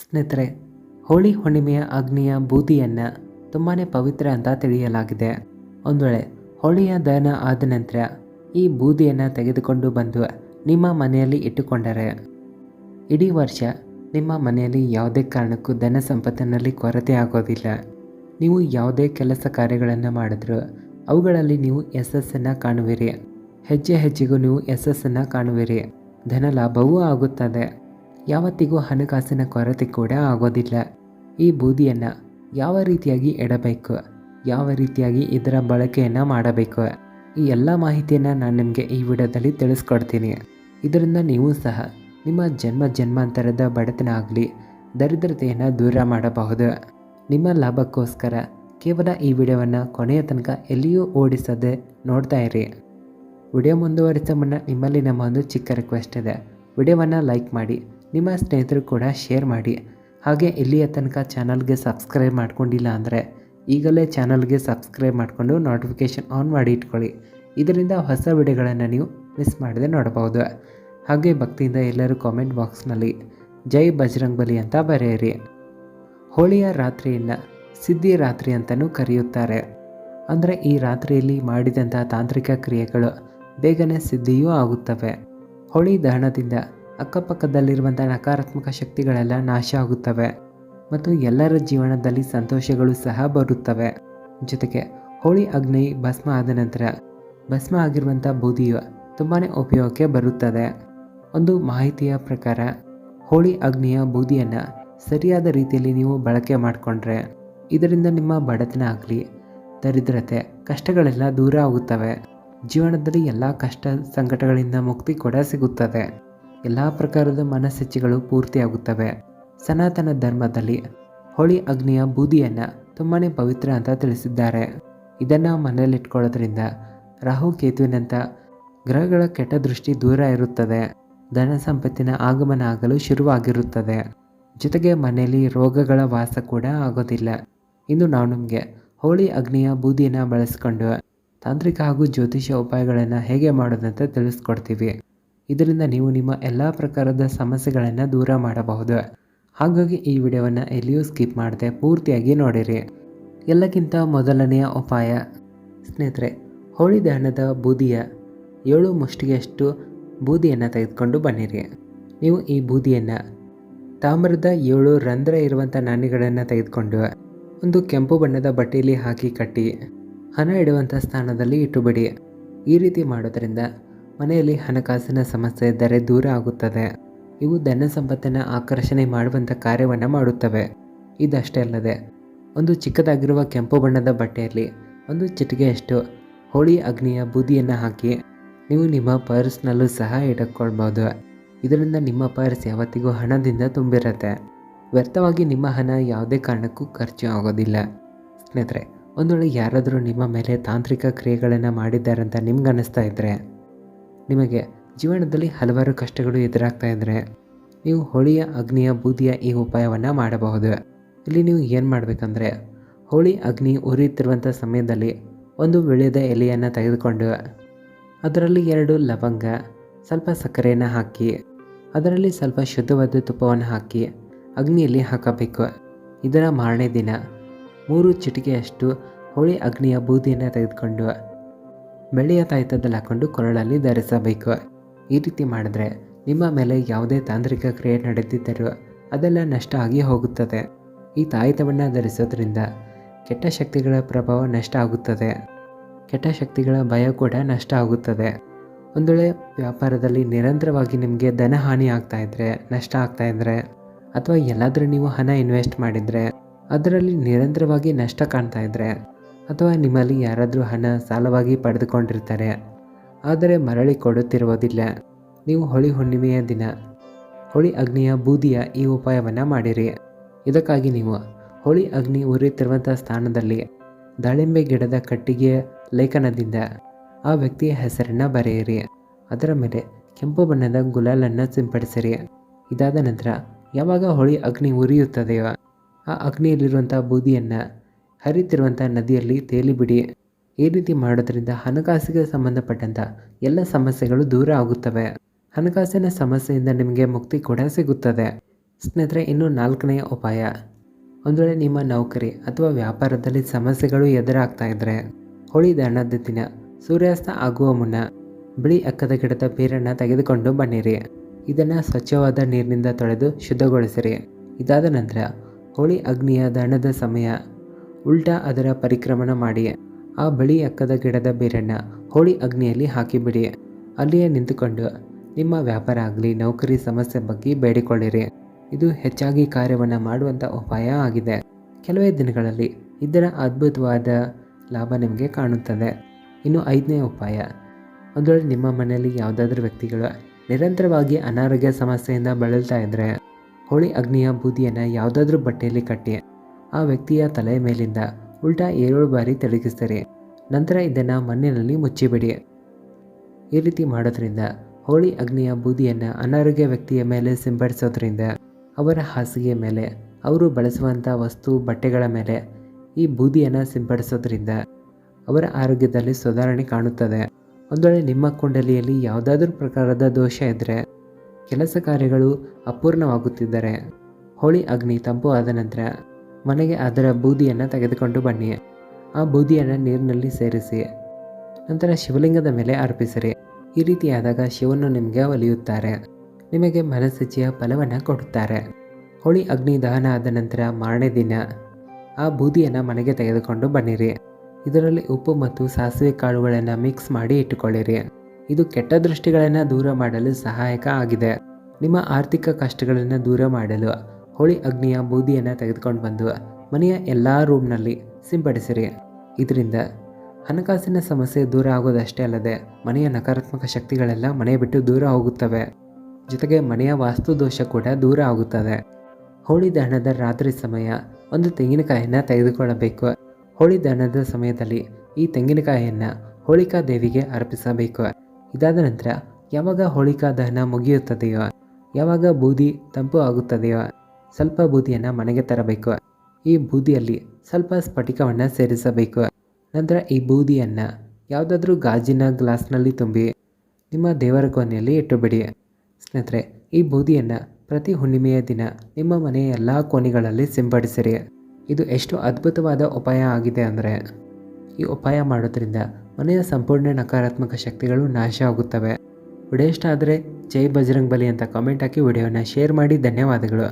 ಸ್ನೇಹಿತರೆ, ಹೋಳಿ ಹುಣ್ಣಿಮೆಯ ಅಗ್ನಿಯ ಬೂದಿಯನ್ನು ತುಂಬಾ ಪವಿತ್ರ ಅಂತ ತಿಳಿಯಲಾಗಿದೆ. ಒಂದು ವೇಳೆ ಹೋಳಿಯ ದಹನ ಆದ ನಂತರ ಈ ಬೂದಿಯನ್ನು ತೆಗೆದುಕೊಂಡು ಬಂದು ನಿಮ್ಮ ಮನೆಯಲ್ಲಿ ಇಟ್ಟುಕೊಂಡರೆ, ಇಡೀ ವರ್ಷ ನಿಮ್ಮ ಮನೆಯಲ್ಲಿ ಯಾವುದೇ ಕಾರಣಕ್ಕೂ ಧನ ಸಂಪತ್ತಿನಲ್ಲಿ ಕೊರತೆ ಆಗೋದಿಲ್ಲ. ನೀವು ಯಾವುದೇ ಕೆಲಸ ಕಾರ್ಯಗಳನ್ನು ಮಾಡಿದ್ರೂ ಅವುಗಳಲ್ಲಿ ನೀವು ಯಶಸ್ಸನ್ನು ಕಾಣುವಿರಿ. ಹೆಜ್ಜೆ ಹೆಜ್ಜೆಗೂ ನೀವು ಯಶಸ್ಸನ್ನು ಕಾಣುವಿರಿ. ಧನ ಲಾಭವೂ ಆಗುತ್ತದೆ. ಯಾವತ್ತಿಗೂ ಹಣಕಾಸಿನ ಕೊರತೆ ಕೂಡ ಆಗೋದಿಲ್ಲ. ಈ ಬೂದಿಯನ್ನು ಯಾವ ರೀತಿಯಾಗಿ ಇಡಬೇಕು ಯಾವ ರೀತಿಯಾಗಿ ಇದರ ಬಳಕೆಯನ್ನು ಮಾಡಬೇಕು? ಈ ಎಲ್ಲ ಮಾಹಿತಿಯನ್ನು ನಾನು ನಿಮಗೆ ಈ ವಿಡಿಯೋದಲ್ಲಿ ತಿಳಿಸ್ಕೊಡ್ತೀನಿ. ಇದರಿಂದ ನೀವು ಸಹ ನಿಮ್ಮ ಜನ್ಮ ಜನ್ಮಾಂತರದ ಬಡತನ ಆಗಲಿ ದರಿದ್ರತೆಯನ್ನು ದೂರ ಮಾಡಬಹುದು. ನಿಮ್ಮ ಲಾಭಕ್ಕೋಸ್ಕರ ಕೇವಲ ಈ ವಿಡಿಯೋವನ್ನು ಕೊನೆಯ ತನಕ ಎಲ್ಲಿಯೂ ಓಡಿಸದೆ ನೋಡ್ತಾ ಇರಿ. ವಿಡಿಯೋ ಮುಂದುವರಿಸ ಮುನ್ನ ನಿಮ್ಮಲ್ಲಿ ನಮ್ಮ ಒಂದು ಚಿಕ್ಕ ರಿಕ್ವೆಸ್ಟ್ ಇದೆ. ವಿಡಿಯೋವನ್ನು ಲೈಕ್ ಮಾಡಿ. ನಿಮ್ಮ ಸ್ನೇಹಿತರು ಕೂಡ ಶೇರ್ ಮಾಡಿ. ಹಾಗೆ ಇಲ್ಲಿಯ ತನಕ ಚಾನಲ್ಗೆ ಸಬ್ಸ್ಕ್ರೈಬ್ ಮಾಡ್ಕೊಂಡಿಲ್ಲ ಅಂದರೆ ಈಗಲೇ ಚಾನಲ್ಗೆ ಸಬ್ಸ್ಕ್ರೈಬ್ ಮಾಡಿಕೊಂಡು ನೋಟಿಫಿಕೇಷನ್ ಆನ್ ಮಾಡಿ ಇಟ್ಕೊಳ್ಳಿ. ಇದರಿಂದ ಹೊಸ ವಿಡಿಯೋಗಳನ್ನು ನೀವು ಮಿಸ್ ಮಾಡದೆ ನೋಡಬಹುದು. ಹಾಗೆ ಭಕ್ತಿಯಿಂದ ಎಲ್ಲರೂ ಕಾಮೆಂಟ್ ಬಾಕ್ಸ್ನಲ್ಲಿ ಜೈ ಬಜರಂಗ್ ಬಲಿ ಅಂತ ಬರೆಯಿರಿ. ಹೋಳಿಯ ರಾತ್ರಿಯನ್ನು ಸಿದ್ಧಿ ರಾತ್ರಿ ಅಂತಲೂ ಕರೆಯುತ್ತಾರೆ. ಅಂದರೆ ಈ ರಾತ್ರಿಯಲ್ಲಿ ಮಾಡಿದಂಥ ತಾಂತ್ರಿಕ ಕ್ರಿಯೆಗಳು ಬೇಗನೆ ಸಿದ್ಧಿಯೂ ಆಗುತ್ತವೆ. ಹೋಳಿ ದಹನದಿಂದ ಅಕ್ಕಪಕ್ಕದಲ್ಲಿರುವಂಥ ನಕಾರಾತ್ಮಕ ಶಕ್ತಿಗಳೆಲ್ಲ ನಾಶ ಆಗುತ್ತವೆ ಮತ್ತು ಎಲ್ಲರ ಜೀವನದಲ್ಲಿ ಸಂತೋಷಗಳು ಸಹ ಬರುತ್ತವೆ. ಜೊತೆಗೆ ಹೋಳಿ ಅಗ್ನಿ, ಭಸ್ಮ ಆದ ನಂತರ ಭಸ್ಮ ಆಗಿರುವಂಥ ಬೂದಿಯು ತುಂಬಾ ಉಪಯೋಗಕ್ಕೆ ಬರುತ್ತದೆ. ಒಂದು ಮಾಹಿತಿಯ ಪ್ರಕಾರ ಹೋಳಿ ಅಗ್ನಿಯ ಬೂದಿಯನ್ನು ಸರಿಯಾದ ರೀತಿಯಲ್ಲಿ ನೀವು ಬಳಕೆ ಮಾಡಿಕೊಂಡ್ರೆ ಇದರಿಂದ ನಿಮ್ಮ ಬಡತನ ಆಗಲಿ, ದರಿದ್ರತೆ, ಕಷ್ಟಗಳೆಲ್ಲ ದೂರ ಆಗುತ್ತವೆ. ಜೀವನದಲ್ಲಿ ಎಲ್ಲ ಕಷ್ಟ ಸಂಕಟಗಳಿಂದ ಮುಕ್ತಿ ಕೂಡ ಸಿಗುತ್ತದೆ. ಎಲ್ಲ ಪ್ರಕಾರದ ಮನಸ್ಸಿಚ್ಛೆಗಳು ಪೂರ್ತಿಯಾಗುತ್ತವೆ. ಸನಾತನ ಧರ್ಮದಲ್ಲಿ ಹೋಳಿ ಅಗ್ನಿಯ ಬೂದಿಯನ್ನು ತುಂಬಾ ಪವಿತ್ರ ಅಂತ ತಿಳಿಸಿದ್ದಾರೆ. ಇದನ್ನು ಮನೆಯಲ್ಲಿಟ್ಕೊಳ್ಳೋದ್ರಿಂದ ರಾಹು ಕೇತುವಿನಂಥ ಗ್ರಹಗಳ ಕೆಟ್ಟ ದೃಷ್ಟಿ ದೂರ ಇರುತ್ತದೆ. ಧನ ಸಂಪತ್ತಿನ ಆಗಮನ ಆಗಲು ಶುರುವಾಗಿರುತ್ತದೆ. ಜೊತೆಗೆ ಮನೆಯಲ್ಲಿ ರೋಗಗಳ ವಾಸ ಕೂಡ ಆಗೋದಿಲ್ಲ. ಇಂದು ನಾವು ನಿಮಗೆ ಹೋಳಿ ಅಗ್ನಿಯ ಬೂದಿಯನ್ನು ಬಳಸಿಕೊಂಡು ತಾಂತ್ರಿಕ ಹಾಗೂ ಜ್ಯೋತಿಷ್ಯ ಉಪಾಯಗಳನ್ನು ಹೇಗೆ ಮಾಡೋದಂತ ತಿಳಿಸ್ಕೊಡ್ತೀವಿ. ಇದರಿಂದ ನೀವು ನಿಮ್ಮ ಎಲ್ಲ ಪ್ರಕಾರದ ಸಮಸ್ಯೆಗಳನ್ನು ದೂರ ಮಾಡಬಹುದು. ಹಾಗಾಗಿ ಈ ವಿಡಿಯೋವನ್ನು ಎಲ್ಲಿಯೂ ಸ್ಕಿಪ್ ಮಾಡದೆ ಪೂರ್ತಿಯಾಗಿ ನೋಡಿರಿ. ಎಲ್ಲಕ್ಕಿಂತ ಮೊದಲನೆಯ ಉಪಾಯ, ಸ್ನೇಹಿತರೆ, ಹೋಳಿ ದಹನದ ಬೂದಿಯ ಏಳು ಮುಷ್ಟಿಗೆಯಷ್ಟು ಬೂದಿಯನ್ನು ತೆಗೆದುಕೊಂಡು ಬನ್ನಿರಿ. ನೀವು ಈ ಬೂದಿಯನ್ನು ತಾಮ್ರದ ಏಳು ರಂಧ್ರ ಇರುವಂಥ ನಾಣ್ಯಗಳನ್ನು ತೆಗೆದುಕೊಂಡು ಒಂದು ಕೆಂಪು ಬಣ್ಣದ ಬಟ್ಟೆಯಲ್ಲಿ ಹಾಕಿ ಕಟ್ಟಿ, ಹಣ ಇಡುವಂಥ ಸ್ಥಾನದಲ್ಲಿ ಇಟ್ಟುಬಿಡಿ. ಈ ರೀತಿ ಮಾಡೋದ್ರಿಂದ ಮನೆಯಲ್ಲಿ ಹಣಕಾಸಿನ ಸಮಸ್ಯೆ ಇದ್ದರೆ ದೂರ ಆಗುತ್ತದೆ. ಇವು ಧನ ಸಂಪತ್ತನ್ನು ಆಕರ್ಷಣೆ ಮಾಡುವಂಥ ಕಾರ್ಯವನ್ನು ಮಾಡುತ್ತವೆ. ಇದಷ್ಟೇ ಅಲ್ಲದೆ, ಒಂದು ಚಿಕ್ಕದಾಗಿರುವ ಕೆಂಪು ಬಣ್ಣದ ಬಟ್ಟೆಯಲ್ಲಿ ಒಂದು ಚಿಟಿಕೆಯಷ್ಟು ಹೋಳಿ ಅಗ್ನಿಯ ಬೂದಿಯನ್ನು ಹಾಕಿ ನೀವು ನಿಮ್ಮ ಪರ್ಸ್ನಲ್ಲೂ ಸಹ ಇಟ್ಕೊಳ್ಬೋದು. ಇದರಿಂದ ನಿಮ್ಮ ಪರ್ಸ್ ಯಾವತ್ತಿಗೂ ಹಣದಿಂದ ತುಂಬಿರುತ್ತೆ. ವ್ಯರ್ಥವಾಗಿ ನಿಮ್ಮ ಹಣ ಯಾವುದೇ ಕಾರಣಕ್ಕೂ ಖರ್ಚು ಆಗೋದಿಲ್ಲ. ಸ್ನೇಹಿತರೆ ವೇಳೆ ಯಾರಾದರೂ ನಿಮ್ಮ ಮೇಲೆ ತಾಂತ್ರಿಕ ಕ್ರಿಯೆಗಳನ್ನು ಮಾಡಿದ್ದಾರೆ ಅಂತ ನಿಮ್ಗೆ ಅನ್ನಿಸ್ತಾ ಇದ್ದರೆ ಜೀವನದಲ್ಲಿ ಹಲವಾರು ಕಷ್ಟಗಳು ಎದುರಾಗ್ತಾ ಇದ್ದರೆ ನೀವು ಹೋಳಿಯ ಅಗ್ನಿಯ ಬೂದಿಯ ಈ ಉಪಾಯವನ್ನು ಮಾಡಬಹುದು. ಇಲ್ಲಿ ನೀವು ಏನು ಮಾಡಬೇಕಂದ್ರೆ, ಹೋಳಿ ಅಗ್ನಿ ಉರಿಯುತ್ತಿರುವಂಥ ಸಮಯದಲ್ಲಿ ಒಂದು ವಿಳಿಯದ ಎಲೆಯನ್ನು ತೆಗೆದುಕೊಂಡು ಅದರಲ್ಲಿ ಎರಡು ಲವಂಗ, ಸ್ವಲ್ಪ ಸಕ್ಕರೆಯನ್ನು ಹಾಕಿ, ಅದರಲ್ಲಿ ಸ್ವಲ್ಪ ಶುದ್ಧವಾದ ತುಪ್ಪವನ್ನು ಹಾಕಿ ಅಗ್ನಿಯಲ್ಲಿ ಹಾಕಬೇಕು. ಇದರ ಮಾರನೇ ದಿನ ಮೂರು ಚಿಟಿಕೆಯಷ್ಟು ಹೋಳಿ ಅಗ್ನಿಯ ಬೂದಿಯನ್ನು ತೆಗೆದುಕೊಂಡು ಬೆಳ್ಳಿಯ ತಾಯ್ತದಲ್ಲಿ ಹಾಕ್ಕೊಂಡು ಕೊರಳಲ್ಲಿ ಧರಿಸಬೇಕು. ಈ ರೀತಿ ಮಾಡಿದ್ರೆ ನಿಮ್ಮ ಮೇಲೆ ಯಾವುದೇ ತಾಂತ್ರಿಕ ಕ್ರಿಯೆ ನಡೆದಿದ್ದರೂ ಅದೆಲ್ಲ ನಷ್ಟ ಆಗಿ ಹೋಗುತ್ತದೆ. ಈ ತಾಯಿತವನ್ನು ಧರಿಸೋದ್ರಿಂದ ಕೆಟ್ಟ ಶಕ್ತಿಗಳ ಪ್ರಭಾವ ನಷ್ಟ ಆಗುತ್ತದೆ. ಕೆಟ್ಟ ಶಕ್ತಿಗಳ ಭಯ ಕೂಡ ನಷ್ಟ ಆಗುತ್ತದೆ. ಒಂದು ವೇಳೆ ವ್ಯಾಪಾರದಲ್ಲಿ ನಿರಂತರವಾಗಿ ನಿಮಗೆ ಧನ ಹಾನಿ ಆಗ್ತಾ ಇದ್ದರೆ ನಷ್ಟ ಆಗ್ತಾ ಇದ್ದರೆ ಅಥವಾ ಎಲ್ಲಾದರೂ ನೀವು ಹಣ ಇನ್ವೆಸ್ಟ್ ಮಾಡಿದರೆ, ಅದರಲ್ಲಿ ನಿರಂತರವಾಗಿ ನಷ್ಟ ಕಾಣ್ತಾ ಇದ್ದರೆ ಅಥವಾ ನಿಮ್ಮಲ್ಲಿ ಯಾರಾದರೂ ಹಣ ಸಾಲವಾಗಿ ಪಡೆದುಕೊಂಡಿರ್ತಾರೆ, ಆದರೆ ಮರಳಿ ಕೊಡುತ್ತಿರುವುದಿಲ್ಲ. ನೀವು ಹೊಳಿ ಹುಣ್ಣಿಮೆಯ ದಿನ, ಹೋಳಿ ಅಗ್ನಿಯ ಬೂದಿಯ ಈ ಉಪಾಯವನ್ನು ಮಾಡಿರಿ. ಇದಕ್ಕಾಗಿ ನೀವು ಹೋಳಿ ಅಗ್ನಿ ಉರಿಯುತ್ತಿರುವಂಥ ಸ್ಥಾನದಲ್ಲಿ ದಾಳಿಂಬೆ ಗಿಡದ ಕಟ್ಟಿಗೆಯ ಲೇಖನದಿಂದ ಆ ವ್ಯಕ್ತಿಯ ಹೆಸರನ್ನು ಬರೆಯಿರಿ. ಅದರ ಮೇಲೆ ಕೆಂಪು ಬಣ್ಣದ ಗುಲಾಲನ್ನು ಸಿಂಪಡಿಸಿರಿ. ಇದಾದ ನಂತರ ಯಾವಾಗ ಹೋಳಿ ಅಗ್ನಿ ಉರಿಯುತ್ತದೆಯೋ, ಆ ಅಗ್ನಿಯಲ್ಲಿರುವಂಥ ಬೂದಿಯನ್ನು ಹರಿತಿರುವಂಥ ನದಿಯಲ್ಲಿ ತೇಲಿಬಿಡಿ. ಈ ರೀತಿ ಮಾಡೋದರಿಂದ ಹಣಕಾಸಿಗೆ ಸಂಬಂಧಪಟ್ಟಂಥ ಎಲ್ಲ ಸಮಸ್ಯೆಗಳು ದೂರ ಆಗುತ್ತವೆ. ಹಣಕಾಸಿನ ಸಮಸ್ಯೆಯಿಂದ ನಿಮಗೆ ಮುಕ್ತಿ ಕೂಡ ಸಿಗುತ್ತದೆ. ಸ್ನೇಹಿತರೆ, ಇನ್ನು ನಾಲ್ಕನೆಯ ಉಪಾಯ. ಒಂದು ವೇಳೆ ನಿಮ್ಮ ನೌಕರಿ ಅಥವಾ ವ್ಯಾಪಾರದಲ್ಲಿ ಸಮಸ್ಯೆಗಳು ಎದುರಾಗ್ತಾ ಇದ್ದರೆ ಹೋಳಿ ದಾನದ ದಿನ, ಸೂರ್ಯಾಸ್ತ ಆಗುವ ಮುನ್ನ ಬಿಳಿ ಅಕ್ಕದ ಗಿಡದ ಬೇರನ್ನು ತೆಗೆದುಕೊಂಡು ಬನ್ನಿರಿ. ಇದನ್ನು ಸ್ವಚ್ಛವಾದ ನೀರಿನಿಂದ ತೊಳೆದು ಶುದ್ಧಗೊಳಿಸಿರಿ. ಇದಾದ ನಂತರ ಹೋಳಿ ಅಗ್ನಿಯ ದಾನದ ಸಮಯ. ಉಲ್ಟಾ ಅದರ ಪರಿಕ್ರಮಣ ಮಾಡಿ, ಆ ಬಳಿ ಅಕ್ಕದ ಗಿಡದ ಬೇರನ್ನು ಹೋಳಿ ಅಗ್ನಿಯಲ್ಲಿ ಹಾಕಿಬಿಡಿ. ಅಲ್ಲಿಯೇ ನಿಂತುಕೊಂಡು, ನಿಮ್ಮ ವ್ಯಾಪಾರ ಆಗಲಿ, ನೌಕರಿ ಸಮಸ್ಯೆ ಬಗ್ಗೆ ಬೇಡಿಕೊಳ್ಳಿರಿ. ಇದು ಹೆಚ್ಚಾಗಿ ಕಾರ್ಯವನ್ನು ಮಾಡುವಂಥ ಉಪಾಯ ಆಗಿದೆ. ಕೆಲವೇ ದಿನಗಳಲ್ಲಿ ಇದರ ಅದ್ಭುತವಾದ ಲಾಭ ನಿಮಗೆ ಕಾಣುತ್ತದೆ. ಇನ್ನು ಐದನೇ ಉಪಾಯ, ಒಂದೊಳ್ಳೆ ನಿಮ್ಮ ಮನೆಯಲ್ಲಿ ಯಾವುದಾದ್ರೂ ವ್ಯಕ್ತಿಗಳು ನಿರಂತರವಾಗಿ ಅನಾರೋಗ್ಯ ಸಮಸ್ಯೆಯಿಂದ ಬಳಲ್ತಾ ಇದ್ದರೆ ಹೋಳಿ ಅಗ್ನಿಯ ಬೂದಿಯನ್ನು ಯಾವುದಾದ್ರೂ ಬಟ್ಟೆಯಲ್ಲಿ ಕಟ್ಟಿ. ಆ ವ್ಯಕ್ತಿಯ ತಲೆ ಮೇಲಿಂದ ಉಲ್ಟಾ ಏಳು ಬಾರಿ ತಡಗಿಸ್ತಾರೆ ನಂತರ ಇದನ್ನು ಮಣ್ಣಿನಲ್ಲಿ ಮುಚ್ಚಿಬಿಡಿ. ಈ ರೀತಿ ಮಾಡೋದ್ರಿಂದ ಹೋಳಿ ಅಗ್ನಿಯ ಬೂದಿಯನ್ನು ಅನಾರೋಗ್ಯ ವ್ಯಕ್ತಿಯ ಮೇಲೆ ಸಿಂಪಡಿಸೋದ್ರಿಂದ ಅವರ ಹಾಸಿಗೆಯ ಮೇಲೆ, ಅವರು ಬಳಸುವಂಥ ವಸ್ತು ಬಟ್ಟೆಗಳ ಮೇಲೆ ಈ ಬೂದಿಯನ್ನು ಸಿಂಪಡಿಸೋದ್ರಿಂದ ಅವರ ಆರೋಗ್ಯದಲ್ಲಿ ಸುಧಾರಣೆ ಕಾಣುತ್ತದೆ. ಒಂದು ವೇಳೆ ನಿಮ್ಮ ಕುಂಡಲಿಯಲ್ಲಿ ಯಾವುದಾದ್ರೂ ಪ್ರಕಾರದ ದೋಷ ಇದ್ದರೆ ಕೆಲಸ ಕಾರ್ಯಗಳು ಅಪೂರ್ಣವಾಗುತ್ತಿದ್ದರೆ, ಹೋಳಿ ಅಗ್ನಿ ತಂಪು ಆದ ನಂತರ ಮನೆಗೆ ಅದರ ಬೂದಿಯನ್ನು ತೆಗೆದುಕೊಂಡು ಬನ್ನಿ. ಆ ಬೂದಿಯನ್ನು ನೀರಿನಲ್ಲಿ ಸೇರಿಸಿ, ನಂತರ ಶಿವಲಿಂಗದ ಮೇಲೆ ಅರ್ಪಿಸಿರಿ. ಈ ರೀತಿಯಾದಾಗ ಶಿವನು ನಿಮಗೆ ಒಲಿಯುತ್ತಾರೆ. ನಿಮಗೆ ಮನಸ್ಸಿಚ್ಛೆಯ ಫಲವನ್ನು ಕೊಡುತ್ತಾರೆ. ಹೋಳಿ ಅಗ್ನಿ ದಹನ ಆದ ನಂತರ ಮಾರನೇ ದಿನ ಆ ಬೂದಿಯನ್ನು ಮನೆಗೆ ತೆಗೆದುಕೊಂಡು ಬನ್ನಿರಿ. ಇದರಲ್ಲಿ ಉಪ್ಪು ಮತ್ತು ಸಾಸಿವೆ ಕಾಳುಗಳನ್ನು ಮಿಕ್ಸ್ ಮಾಡಿ ಇಟ್ಟುಕೊಳ್ಳಿರಿ. ಇದು ಕೆಟ್ಟ ದೃಷ್ಟಿಗಳನ್ನು ದೂರ ಮಾಡಲು ಸಹಾಯಕ ಆಗಿದೆ. ನಿಮ್ಮ ಆರ್ಥಿಕ ಕಷ್ಟಗಳನ್ನು ದೂರ ಮಾಡಲು ಹೋಳಿ ಅಗ್ನಿಯ ಬೂದಿಯನ್ನು ತೆಗೆದುಕೊಂಡು ಬಂದು ಮನೆಯ ಎಲ್ಲ ರೂಮ್ನಲ್ಲಿ ಸಿಂಪಡಿಸಿರಿ. ಇದರಿಂದ ಹಣಕಾಸಿನ ಸಮಸ್ಯೆ ದೂರ ಆಗೋದಷ್ಟೇ ಅಲ್ಲದೆ ಮನೆಯ ನಕಾರಾತ್ಮಕ ಶಕ್ತಿಗಳೆಲ್ಲ ಮನೆ ಬಿಟ್ಟು ದೂರ ಹೋಗುತ್ತವೆ. ಜೊತೆಗೆ ಮನೆಯ ವಾಸ್ತು ದೋಷ ಕೂಡ ದೂರ ಆಗುತ್ತದೆ. ಹೋಳಿ ದಹನದ ರಾತ್ರಿ ಸಮಯ ಒಂದು ತೆಂಗಿನಕಾಯಿಯನ್ನು ತೆಗೆದುಕೊಳ್ಳಬೇಕು. ಹೋಳಿ ದಹನದ ಸಮಯದಲ್ಲಿ ಈ ತೆಂಗಿನಕಾಯಿಯನ್ನು ಹೋಳಿಕಾ ದೇವಿಗೆ ಅರ್ಪಿಸಬೇಕು. ಇದಾದ ನಂತರ ಯಾವಾಗ ಹೋಳಿಕಾ ದಹನ ಮುಗಿಯುತ್ತದೆಯೋ, ಯಾವಾಗ ಬೂದಿ ತಂಪು ಆಗುತ್ತದೆಯೋ ಸ್ವಲ್ಪ ಬೂದಿಯನ್ನು ಮನೆಗೆ ತರಬೇಕು. ಈ ಬೂದಿಯಲ್ಲಿ ಸ್ವಲ್ಪ ಸ್ಫಟಿಕವನ್ನು ಸೇರಿಸಬೇಕು. ನಂತರ ಈ ಬೂದಿಯನ್ನು ಯಾವುದಾದ್ರೂ ಗಾಜಿನ ಗ್ಲಾಸ್ನಲ್ಲಿ ತುಂಬಿ ನಿಮ್ಮ ದೇವರ ಕೋಣೆಯಲ್ಲಿ ಇಟ್ಟುಬಿಡಿ. ಸ್ನೇಹಿತರೆ, ಈ ಬೂದಿಯನ್ನು ಪ್ರತಿ ಹುಣ್ಣಿಮೆಯ ದಿನ ನಿಮ್ಮ ಮನೆಯ ಎಲ್ಲ ಕೋಣೆಗಳಲ್ಲಿ ಸಿಂಪಡಿಸಿರಿ. ಇದು ಎಷ್ಟು ಅದ್ಭುತವಾದ ಉಪಾಯ ಆಗಿದೆ ಅಂದರೆ, ಈ ಉಪಾಯ ಮಾಡೋದ್ರಿಂದ ಮನೆಯ ಸಂಪೂರ್ಣ ನಕಾರಾತ್ಮಕ ಶಕ್ತಿಗಳು ನಾಶ ಆಗುತ್ತವೆ. ವಿಡಿಯೋ ಇಷ್ಟ ಜೈ ಬಜರಂಗ್ ಬಲಿ ಅಂತ ಕಾಮೆಂಟ್ ಹಾಕಿ ವಿಡಿಯೋನ ಶೇರ್ ಮಾಡಿ. ಧನ್ಯವಾದಗಳು.